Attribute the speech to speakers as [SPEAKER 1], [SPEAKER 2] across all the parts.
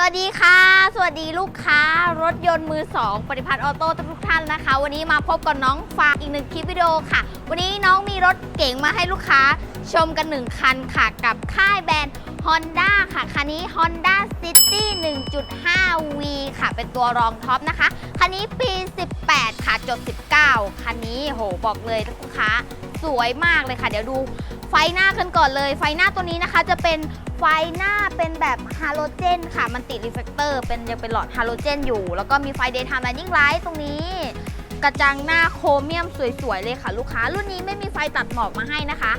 [SPEAKER 1] วัสดีค่ะ สวัสดีลูกค้ารถยนต์มือ2ปฏิพัฒน์ออโต้ทุกท่านนะคะ วันนี้มาพบกับน้องฝากอีกหนึ่งคลิปวิดีโอค่ะ วันนี้น้องมีรถเก๋งมาให้ลูกค้าชมกัน1คันค่ะ กับค่ายแบรนด์ Honda ค่ะ คันนี้ Honda City 1.5V ค่ะ เป็นตัวรองท็อปนะคะ คันนี้ปี 18 ค่ะ จด 19 คันนี้โหบอกเลยลูกค้าสวยมากเลยค่ะ เดี๋ยวดู ไฟหน้ากันก่อนเลย ไฟหน้าตัวนี้นะคะจะเป็นไฟหน้าเป็นแบบฮาโลเจนค่ะ มันติดรีเฟลเตอร์เป็นยังเป็นหลอดฮาโลเจนอยู่ แล้วก็มีไฟ Daytime Running Light ตรงนี้ กระจังหน้าโครเมียมสวยๆเลยค่ะ ลูกค้า รุ่นนี้ไม่มีไฟตัดหมอกมาให้นะคะ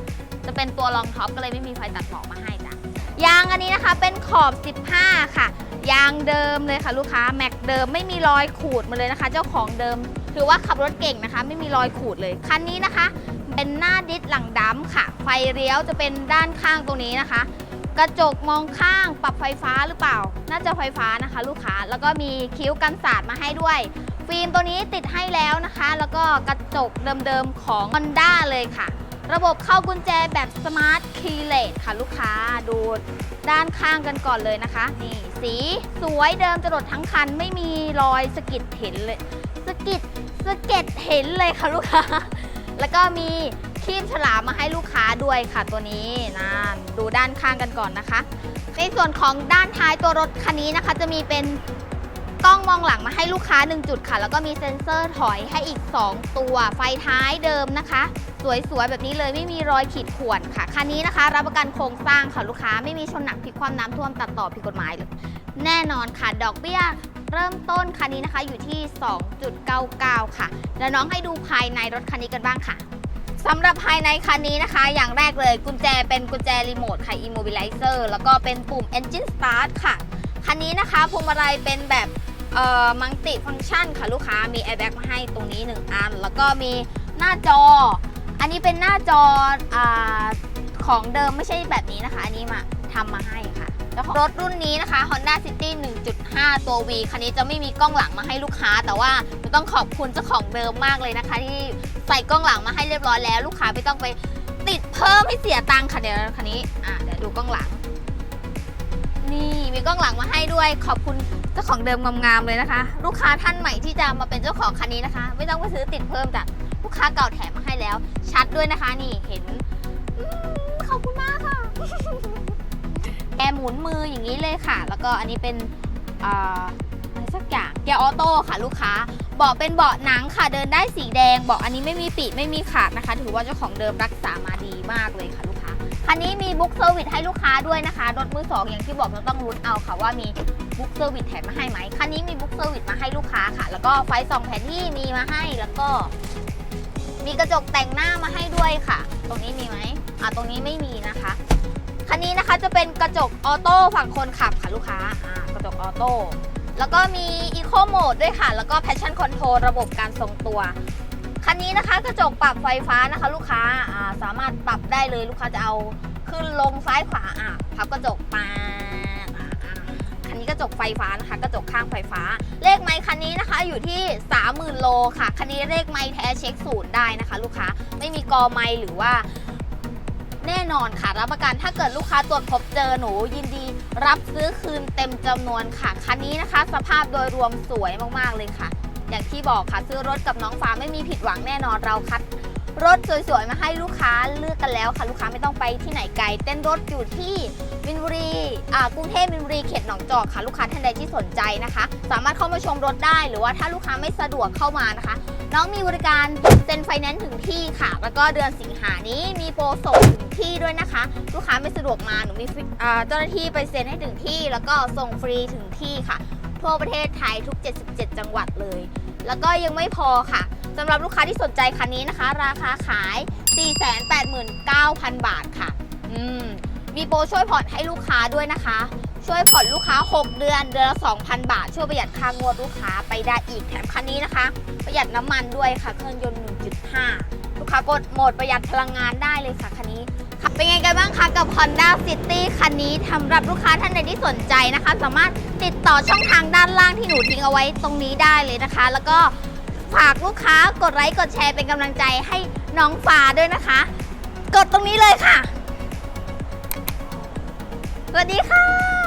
[SPEAKER 1] จะเป็นตัวรองท็อปก็เลยไม่มีไฟตัดหมอกมาให้จ้ะยางอันนี้นะคะเป็นขอบ 15 ค่ะ ยางเดิมเลยค่ะลูกค้าแม็กเดิมไม่มีรอยขูดมาเลยนะคะ เจ้าของเดิมถือว่าขับรถเก่งนะคะ ไม่มีรอยขูดเลยคันนี้นะคะ เป็นหน้าดิสหลังดำค่ะ ไฟเลี้ยวจะเป็นด้านข้างตรงนี้นะคะ กระจกมองข้างปรับไฟฟ้าหรือเปล่า น่าจะไฟฟ้านะคะ ลูกค้า แล้วก็มีคิ้วกันสาดมาให้ด้วย ฟิล์มตัวนี้ติดให้แล้วนะคะ แล้วก็กระจกเดิมๆของ Honda เลยค่ะ ระบบเข้ากุญแจแบบ Smart Keyless ค่ะลูกค้า ดูด้านข้างกันก่อนเลยนะคะ นี่สีสวยเดิมจรดทั้งคันไม่มีรอยสะกิดเห็นเลยสะกิดสะเก็ดเห็นเลยค่ะลูกค้า แล้วก็มีครีมฉลามมาให้ลูกค้าด้วยค่ะตัวนี้นะดูด้านข้างกันก่อนนะคะ ในส่วนของด้านท้ายตัวรถคันนี้นะคะ จะมีเป็นกล้องมองหลังมาให้ลูกค้า 1 จุดค่ะ แล้วก็มีเซ็นเซอร์ถอยให้อีก 2 ตัว ไฟท้ายเดิมนะคะ สวยๆ แบบนี้เลยไม่มีรอยขีดข่วนค่ะ คันนี้นะคะ รับประกันโครงสร้างค่ะลูกค้าไม่มีชนหนักพิกความน้ำท่วมตัดต่อผิดกฎหมายเลยแน่นอนค่ะ ดอกเบี้ย เริ่มต้นคันนี้นะคะอยู่ที่ 2.99 ค่ะ แล้วน้องให้ดูภายในรถคันนี้กันบ้างค่ะสำหรับภายในคันนี้นะคะ อย่างแรกเลยกุญแจเป็นกุญแจรีโมทค่ะ Immobilizer แล้วก็เป็นปุ่ม Engine Start ค่ะ คันนี้นะคะพวงมาลัยเป็นแบบเอ่อมังติฟังก์ชันค่ะลูกค้ามี airbag มาให้ตรงนี้ 1 อัน แล้วก็มีหน้าจอ อันนี้เป็นหน้าจออของเดิมไม่ใช่แบบนี้นะคะ อันนี้มาทำมาให้ค่ะ รถรุ่นนี้นะคะ Honda City 1.5 ตัว V คันนี้จะไม่มีกล้องหลังมาให้ลูกค้า แต่ว่าจะต้องขอบคุณเจ้าของเดิมมากเลยนะคะ ที่ใส่กล้องหลังมาให้เรียบร้อยแล้ว ลูกค้าไม่ต้องไปติดเพิ่มให้เสียตังค์ค่ะเดี๋ยวคันนี้อะเดี๋ยวดูกล้องหลัง นี่มีกล้องหลังมาให้ด้วย ขอบคุณเจ้าของเดิมงามๆเลยนะคะ ลูกค้าท่านใหม่ที่จะมาเป็นเจ้าของคันนี้นะคะ ไม่ต้องไปซื้อติดเพิ่มจากลูกค้าเก่าแถมมาให้แล้ว ชัดด้วยนะคะ นี่เห็น มุนมืออย่างนี้เลยค่ะ แล้วก็อันนี้เป็นอะไรสักอย่างเกียร์ออโต้ค่ะลูกค้าเบาะเป็นเบาะหนังค่ะเดินได้สีแดงเบาะอันนี้ไม่มีปีไม่มีขาดนะคะ ถือว่าเจ้าของเดิมรักษามาดีมากเลยค่ะลูกค้าคันนี้มีบุ๊กเซอร์วิสให้ลูกค้าด้วยนะคะรถมือสองอย่างที่บอกเราต้องรุ้นเอาค่ะว่ามีบุ๊กเซอร์วิสแถมมาให้ไหมคันนี้มีบุ๊กเซอร์วิสมาให้ลูกค้าค่ะ แล้วก็ไฟส่องแผนที่มีมาให้แล้วก็ มีกระจกแต่งหน้ามาให้ด้วยค่ะ ตรงนี้มีไหมอ่าตรงนี้ไม่มีนะคะ คันนี้นะคะจะเป็นกระจกออโต้ฝั่งคนขับค่ะลูกค้าอ่ากระจกออโต้แล้วก็มี Eco Mode ด้วยค่ะ แล้วก็ Passion Control ระบบการทรงตัวคันนี้นะคะกระจกปรับไฟฟ้านะคะ ลูกค้าอ่าสามารถปรับได้เลยลูกค้าจะเอาขึ้นลงซ้ายขวาอะพับกระจกปาคันนี้กระจกไฟฟ้านะคะ กระจกข้างไฟฟ้า เลขไมค์คันนี้นะคะอยู่ที่ 30,000 โลค่ะคันนี้เลขไมค์แท้เช็คศูนย์ได้นะคะ ลูกค้าไม่มีกอไมค์หรือว่า แน่นอนค่ะ รับประกันถ้าเกิดลูกค้าตรวจพบเจอหนูยินดี รับซื้อคืนเต็มจำนวนค่ะ คันนี้นะคะ สภาพโดยรวมสวยมากๆเลยค่ะ อย่างที่บอกค่ะซื้อรถกับน้องฟ้าไม่มีผิดหวังแน่นอนเราคัดรถสวยๆ มาให้ลูกค้าเลือกกันแล้วค่ะ ลูกค้าไม่ต้องไปที่ไหนไกล เต้นรถอยู่ที่มินบุรีอ่ากรุงเทพมินบุรีเขตหนองจอกค่ะ ลูกค้าท่านใดที่สนใจนะคะ สามารถเข้ามาชมรถได้ หรือว่าถ้าลูกค้าไม่สะดวกเข้ามานะคะ น้องมีบริการเซ็นไฟแนนซ์ถึงที่ค่ะ แล้วก็เดือนสิงหานี้มีโปรส่งถึง ที่ด้วยนะคะ ลูกค้าไม่สะดวกมาหนูมีเจ้าหน้าที่ไปเซ็นให้ถึงที่ แล้วก็ส่งฟรีถึงที่ค่ะทั่วประเทศไทยทุก 77 จังหวัดเลย แล้วก็ยังไม่พอค่ะสำหรับลูกค้าที่สนใจคันนี้นะคะ ราคาขาย 489,000 บาทค่ะ อืมมีโปรช่วยผ่อนให้ลูกค้าด้วยนะคะ ช่วยผ่อนลูกค้า 6 เดือนเดือนละ 2,000 บาท ช่วยประหยัดค่างวดลูกค้าไปได้อีกแถมคันนี้นะคะ ประหยัดน้ำมันด้วยค่ะ เครื่องยนต์ 1.5 ลูกค้ากดโหมดประหยัดพลังงานได้เลยค่ะคันนี้ ค่ะ เป็นไงกันบ้างคะกับ Honda City คันนี้สำหรับลูกค้าท่านใดที่สนใจนะคะ สามารถติดต่อช่องทางด้านล่างที่หนูทิ้งเอาไว้ตรงนี้ได้เลยนะคะ แล้วก็ฝากลูกค้ากดไลค์กดแชร์เป็นกำลังใจให้น้องฟ้าด้วยนะคะ กดตรงนี้เลยค่ะ สวัสดีค่ะ